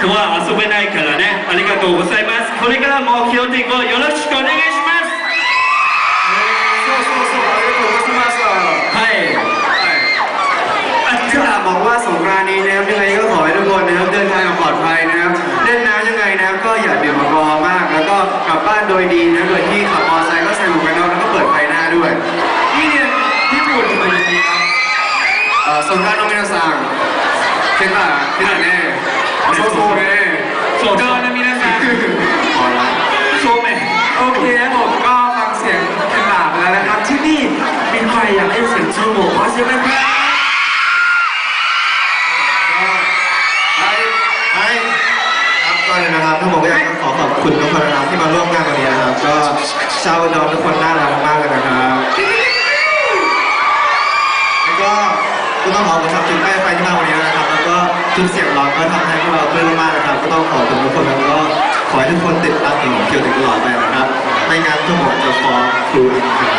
とは遊べないからねありがとうございますこれからも清手をよろしくお願いしますそうそうそうありがとうございますはいあที่ถามบอกว่าสงกรานต์นี้นะครับยังไงก็ขอให้ทุกคนนะครับเดินทางอย่างปลอดภัยนะครับเล่นน้ำยังไงนะครับก็อย่าดื่มแอลกอฮอล์มาก แล้วก็กลับบ้านโดยดีนะโดยที่ขับมอเตอร์ไซค์ก็ใส่หมวกกันน็อกแล้วก็เปิดไฟหน้าด้วยนี่เนี่ยญี่ปุ่นเป็นอย่างนี้ครับเอ่อสงกรานต์โนมินาซังเช่นว่าที่ไหนแน่ โซเกินนะมีนะจ๊ะพอแล้วโซเมนโอเคคผมก็ฟังเสียงเป็นหลาไปแล้วนะครับ ที่นี่มีใครอยากได้เสียงโซโล่ขอเสียงหน่อด้ให้ครับก็เลยนะครับถ้าหมก็อยากจะขอขอบคุณทุกคนนะครับที่มาร่วมงานวันนี้นะครับ ก็เชาวดอนทุกคนน่ารักมากเลยนะครับแล้วก็ก็ต้องขอขอบคุณทุกแม่ไฟที่มาวันนี้นะครับ แล้วก็ทุกเสียงร้องก็ทำให้พวกเรา ปลื้มากๆนะครับก็ต้องขอบคุณทุกคนแล้วก็ขอให้ทุกคนติดตามเพลงของเกี่ยวติดตลอดไปนะครับไม่งั้นทุกคนจะฟ้องครูอีกครั้ง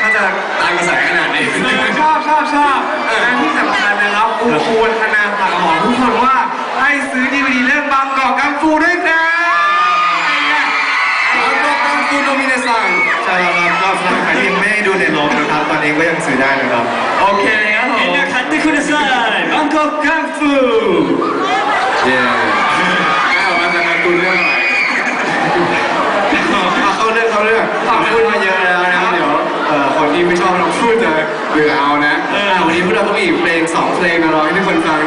ถ้าจะตามกระแสขนาดนี้ชอบชอบชอบและที่สำคัญนะครับอูคูนธนาฝากบอกทุกคนว่าให้ซื้อดีวดีเรื่องบางกอกกังฟูด้วยครับบางกอกกังฟูโดมิเนซังใช่แล้วครับก็สำหรับใครที่ไม่ได้ดูในโรงนะครับตอนนี้ก็ยังซื้อได้นะครับโอเค みんな買ってくださいバンコクカンフー เย้ไม่ออกมาจากการ์ตูนเรื่องอะไรเอาเข้าเรื่องเข้าเรื่องขอบคุณมาเยอะแล้วนะครับเดี๋ยวเอ่อคนที่ไม่ชอบเราพูดจะเบื่อเอานะอ่ะวันนี้พวกเราก็มีเพลงสองเพลงมาร้องให้ทุกคนฟัง